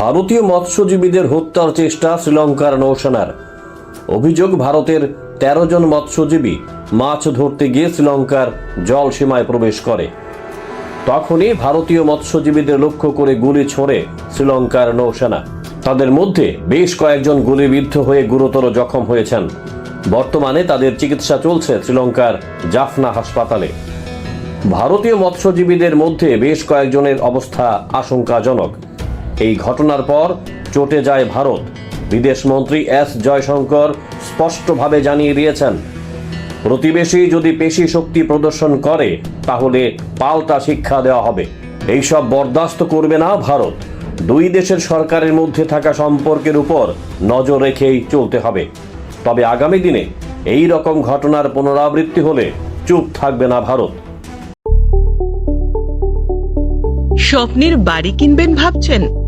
ভারতীয় মৎস্যজীবীদের হত্যার চেষ্টা শ্রীলঙ্কার নৌসেনার। অভিযোগ, ভারতের তেরো জন মৎস্যজীবী মাছ ধরতে গিয়ে শ্রীলঙ্কার জল সীমায় প্রবেশ করে। তখনই ভারতীয় মৎস্যজীবীদের লক্ষ্য করে গুলি ছোড়ে শ্রীলঙ্কার নৌসেনা। তাদের মধ্যে বেশ কয়েকজন গুলিবিদ্ধ হয়ে গুরুতর জখম হয়েছেন। বর্তমানে তাদের চিকিৎসা চলছে শ্রীলঙ্কার জাফনা হাসপাতালে। ভারতীয় মৎস্যজীবীদের মধ্যে বেশ কয়েকজনের অবস্থা আশঙ্কাজনক। এই ঘটনার পর চটে যায় ভারত। বিদেশমন্ত্রী এস জয়শঙ্কর স্পষ্টভাবে জানিয়ে দিয়েছেন, প্রতিবেশী যদি পেশি শক্তি প্রদর্শন করে, তাহলে পাল্টা শিক্ষা দেওয়া হবে। এইসব বরদাস্ত করবে না ভারত। দুই দেশের সরকারের মধ্যে থাকা সম্পর্কের উপর নজর রেখেই চলতে হবে। তবে আগামী দিনে এই রকম ঘটনার পুনরাবৃত্তি হলে চুপ থাকবে না ভারত। স্বপ্নের বাড়ি কিনবেন ভাবছেন?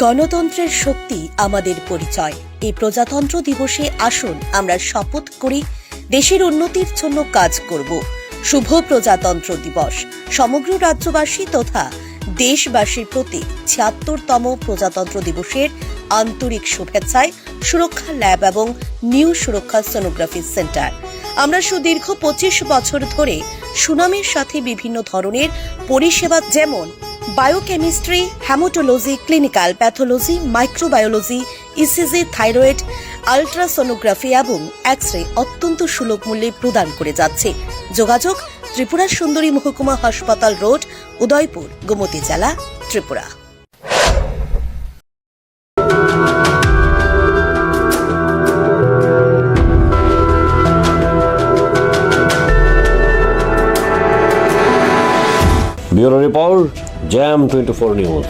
গণতন্ত্রের শক্তি আমাদের পরিচয়। এই প্রজাতন্ত্র দিবসে আসুন আমরা শপথ করি, দেশের উন্নতির জন্য কাজ করব। শুভ প্রজাতন্ত্র দিবস। সমগ্র রাজ্যবাসী তথা দেশবাসীর প্রতি ছিয়াত্তরতম প্রজাতন্ত্র দিবসের আন্তরিক শুভেচ্ছায় সুরক্ষা ল্যাব এবং নিউ সুরক্ষা সোনোগ্রাফি সেন্টার। আমরা সুদীর্ঘ পঁচিশ বছর ধরে সুনামের সাথে বিভিন্ন ধরনের পরিষেবা যেমন biochemistry haematology clinical pathology microbiology ECG thyroid ultrasonography এবং এক্স রে অত্যন্ত সুলভ মূল্যে প্রদান করে যাচ্ছে। যোগাযোগ, ত্রিপুরা সুন্দরী মহকুমা হাসপাতাল রোড, উদয়পুর, গোমতী জেলা, Tripura. Bureau report. Jam twenty four news